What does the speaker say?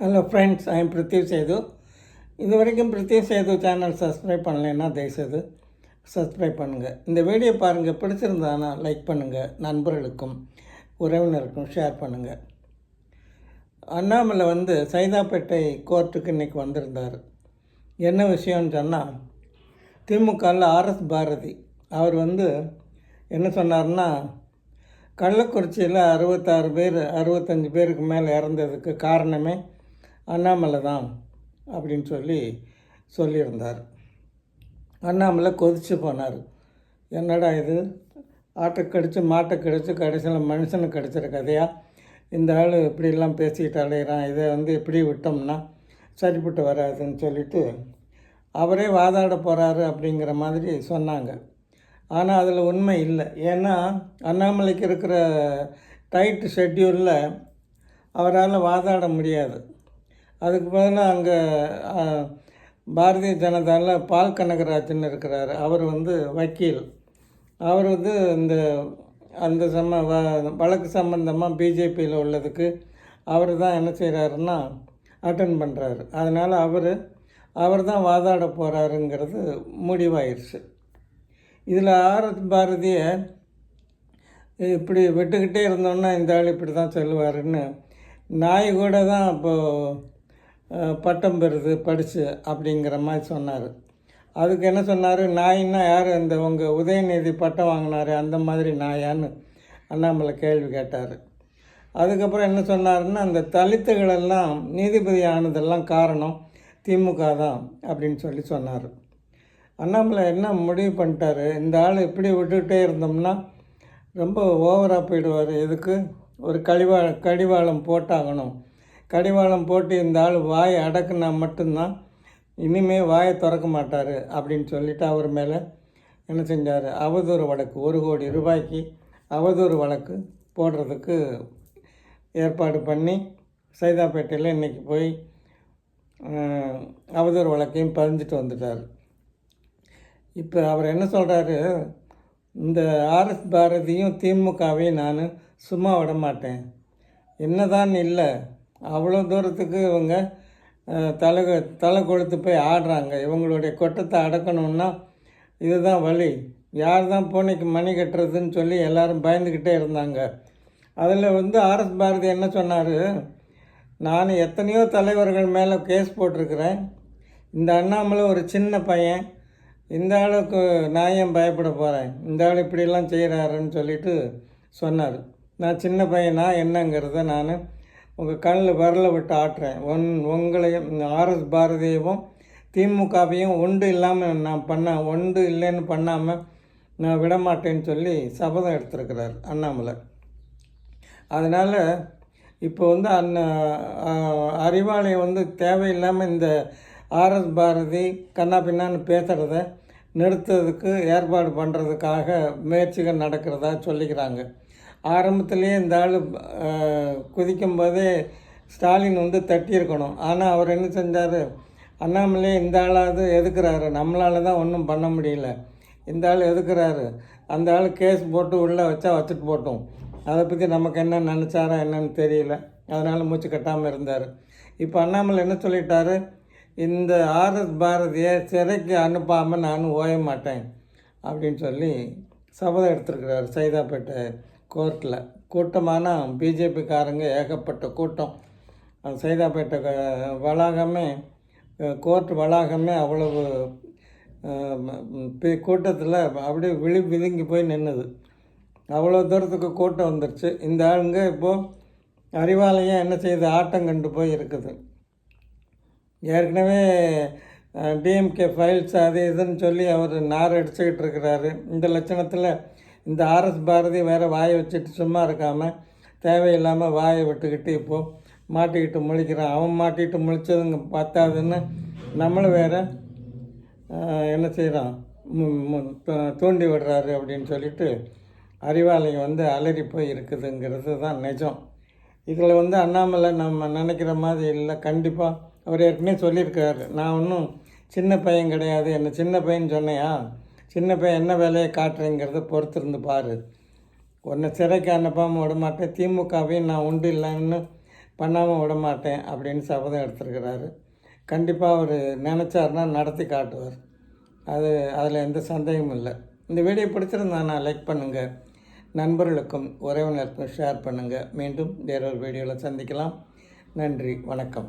Hello friends I am Sethu இது வரைக்கும் Prithvi Setu channel subscribe பண்ணலைன்னா தயவுசெய்து சப்ஸ்கிரைப் பண்ணுங்கள் இந்த வீடியோ பாருங்கள் பிடிச்சிருந்தானா லைக் பண்ணுங்கள் நண்பர்களுக்கும் உறவினருக்கும் ஷேர் பண்ணுங்கள் அண்ணாமலை வந்து சைதாப்பேட்டை கோர்ட்டுக்கு இன்றைக்கி வந்திருந்தார். என்ன விஷயம்னு சொன்னால் திமுகவில் ஆர்எஸ் பாரதி அவர் வந்து என்ன சொன்னார்னா கள்ளக்குறிச்சியில் அறுபத்தாறு பேர் அறுபத்தஞ்சு பேருக்கு மேலே இறந்ததுக்கு காரணமே அண்ணாமலை தான் அப்படின்னு சொல்லி சொல்லியிருந்தார். அண்ணாமலை கொதிச்சு போனார். என்னடா இது? ஆட்டை கடிச்சு மாட்டை கடிச்சு கடைசியில் மனுஷனுக்கு கடிச்சிட கதையா? இந்த ஆள் இப்படிலாம் பேசிக்கிட்டு அலையிறான் இதை வந்து இப்படி விட்டோம்னா சரிப்பட்டு வராதுன்னு சொல்லிட்டு அவரே வாதாட போகிறாரு அப்படிங்கிற மாதிரி சொன்னாங்க. ஆனால் அதில் உண்மை இல்லை. ஏன்னா அண்ணாமலைக்கு இருக்கிற டைட் ஷெட்யூலில் அவரால் வாதாட முடியாது. அதுக்கு பதிலாக அங்கே பாரதிய ஜனதாவில் பால் கனகராஜன் இருக்கிறார். அவர் வந்து வக்கீல். அவர் வந்து இந்த அந்த சம்ம வ வழக்கு சம்மந்தமாக பிஜேபியில் உள்ளதுக்கு அவர் தான் என்ன செய்கிறாருன்னா அட்டன் பண்ணுறாரு அதனால் அவர் அவர் தான் வாதாட போகிறாருங்கிறது முடிவாயிருச்சு. இதில் ஆர்எஸ் பாரதிய இப்படி விட்டுக்கிட்டே இருந்தோன்னா இந்த ஆள் இப்படி தான் சொல்லுவாருன்னு நாய் கூட தான் இப்போது பட்டம் பெறுது படித்து அப்படிங்கிற மாதிரி சொன்னார். அதுக்கு என்ன சொன்னார்? நாயின்னா யார்? இந்த உங்கள் உதயநிதி பட்டம் வாங்கினாரு அந்த மாதிரி நாயான்னு அண்ணாமலை கேள்வி கேட்டார். அதுக்கப்புறம் என்ன சொன்னார்ன்னா அந்த தலித்துகளெல்லாம் நீதிபதி ஆனதெல்லாம் காரணம் திமுக தான் அப்படின்னு சொல்லி சொன்னார். அண்ணாமலை என்ன முடிவு பண்ணிட்டாரு? இந்த ஆள் இப்படி விட்டுக்கிட்டே இருந்தோம்னா ரொம்ப ஓவராக போயிடுவார். எதுக்கு? ஒரு கழிவா கடிவாளம் போட்டாகணும். கடிவாளம் போட்டு இந்த ஆள் வாயை அடக்குனா மட்டும்தான் இனிமே வாயை திறக்க மாட்டார் அப்படின்னு சொல்லிட்டு அவர் மேலே என்ன செஞ்சார்? அவதூறு வழக்கு ஒரு கோடி ரூபாய்க்கு அவதூறு வழக்கு போடுறதுக்கு ஏற்பாடு பண்ணி சைதாப்பேட்டையில் இன்றைக்கி போய் அவதூறு வழக்கையும் பதிஞ்சிட்டு வந்துட்டார். இப்போ அவர் என்ன சொல்கிறாரு இந்த ஆர்எஸ் பாரதியும் திமுகவையும் நான் சும்மா விட மாட்டேன். என்னதான் இல்லை அவ்வளோ தூரத்துக்கு இவங்க தலை தலை கொழுத்து போய் ஆடுறாங்க. இவங்களுடைய கொட்டத்தை அடக்கணும்னா இதுதான் வழி. யார் தான் பூனைக்கு மணி கட்டுறதுன்னு சொல்லி எல்லோரும் பயந்துக்கிட்டே இருந்தாங்க. அதில் வந்து ஆர்எஸ் பாரதி என்ன சொன்னார்? நான் எத்தனையோ தலைவர்கள் மேலே கேஸ் போட்டிருக்கிறேன். இந்த அண்ணாமலை ஒரு சின்ன பையன். இந்த ஆளுக்கு நான் ஏன் பயப்பட போகிறேன் இந்த ஆள் இப்படிலாம் செய்கிறாருன்னு சொல்லிட்டு சொன்னார். நான் சின்ன பையனா? என்னங்கிறத நான் உங்கள் கண்ணில் விரல விட்டு ஆட்டுறேன். உன் உங்களையும் ஆர்எஸ் பாரதியவும் திமுகவையும் ஒன்று இல்லாமல் நான் பண்ண ஒன்று இல்லைன்னு பண்ணாமல் நான் விட மாட்டேன்னு சொல்லி சபதம் எடுத்திருக்கிறார் அண்ணாமலை. அதனால் இப்போ வந்து அண்ண அறிவாலயம் வந்து தேவையில்லாமல் இந்த ஆர்எஸ் பாரதி கண்ணா பின்னான்னு பேசுகிறத நிறுத்துறதுக்கு ஏற்பாடு பண்ணுறதுக்காக முயற்சிகள் நடக்கிறதா சொல்லிக்கிறாங்க. ஆரம்பத்துலேயே இந்த ஆள் குதிக்கும் போதே ஸ்டாலின் வந்து தட்டியிருக்கணும். ஆனால் அவர் என்ன செஞ்சார்? அண்ணாமலே இந்த ஆளாவது எதுக்குறாரு? நம்மளால் தான் ஒன்றும் பண்ண முடியல. இந்த ஆள் எதுக்குறாரு? அந்த ஆள் கேஸ் போட்டு உள்ளே வச்சா வச்சுட்டு போட்டோம். அதை பற்றி நமக்கு என்ன நினச்சாரா என்னன்னு தெரியல. அதனால் மூச்சு கட்டாமல் இருந்தார். இப்போ அண்ணாமலை என்ன சொல்லிட்டாரு? இந்த ஆர்எஸ் பாரதியை சிறைக்கு அனுப்பாமல் நான் ஓய மாட்டேன் அப்படின்னு சொல்லி சபதம் எடுத்திருக்கிறார் சைதாப்பேட்டை கோர்ட்டில் கூட்டமான பிஜேபிக்காரங்க ஏகப்பட்ட கூட்டம். சைதாப்பேட்டை வளாகமே கோர்ட் வளாகமே அவ்வளவு கூட்டத்தில் அப்படியே விழி விதுங்கி போய் நின்றுது அவ்வளோ தூரத்துக்கு கூட்டம் வந்துருச்சு. இந்த ஆளுங்க இப்போது அறிவாலயம் என்ன செய்யுது ஆட்டம் கண்டு போய் இருக்குது. ஏற்கனவே டிஎம்கே ஃபைல்ஸ் அது இதுன்னு சொல்லி அவர் நார் அடிச்சுக்கிட்டு இருக்கிறாரு. இந்த லட்சணத்தில் இந்த ஆர்எஸ் பாரதி வேறு வாயை வச்சுட்டு சும்மா இருக்காமல் தேவையில்லாமல் வாயை விட்டுக்கிட்டு இப்போது மாட்டிக்கிட்டு முழிக்கிறான். அவன் மாட்டிக்கிட்டு முழிச்சதுங்க பத்தாதுன்னு நம்மளும் வேறு என்ன செய்கிறான் தூண்டி விடுறாரு அப்படின்னு சொல்லிட்டு அறிவாலயம் வந்து அலறி போய் இருக்குதுங்கிறது தான் நிஜம். இதில் வந்து அண்ணாமலை நம்ம நினைக்கிற மாதிரி இல்லை. கண்டிப்பாக அவர் ஏற்கனவே சொல்லியிருக்காரு. நான் ஒன்றும் சின்ன பையன் கிடையாது. என்ன சின்ன பையன் சொன்னையா? சின்ன பையன் என்ன வேலையை காட்டுறேங்கிறத பொறுத்திருந்து பாரு. உன்னை சிறைக்கு அனுப்பாமல் விட மாட்டேன் திமுகவையும் நான் உண்டு இல்லைன்னு பண்ணாமல் விட மாட்டேன் அப்படின்னு சபதம் எடுத்திருக்கிறாரு. கண்டிப்பாக அவர் நினச்சாருன்னா நடத்தி காட்டுவார். அது அதில் எந்த சந்தேகமும் இல்லை. இந்த வீடியோ பிடிச்சிருந்தானா லைக் பண்ணுங்கள் நண்பர்களுக்கும் உறவினருக்கும் ஷேர் பண்ணுங்கள் மீண்டும் வேறொரு வீடியோவில் சந்திக்கலாம். நன்றி வணக்கம்.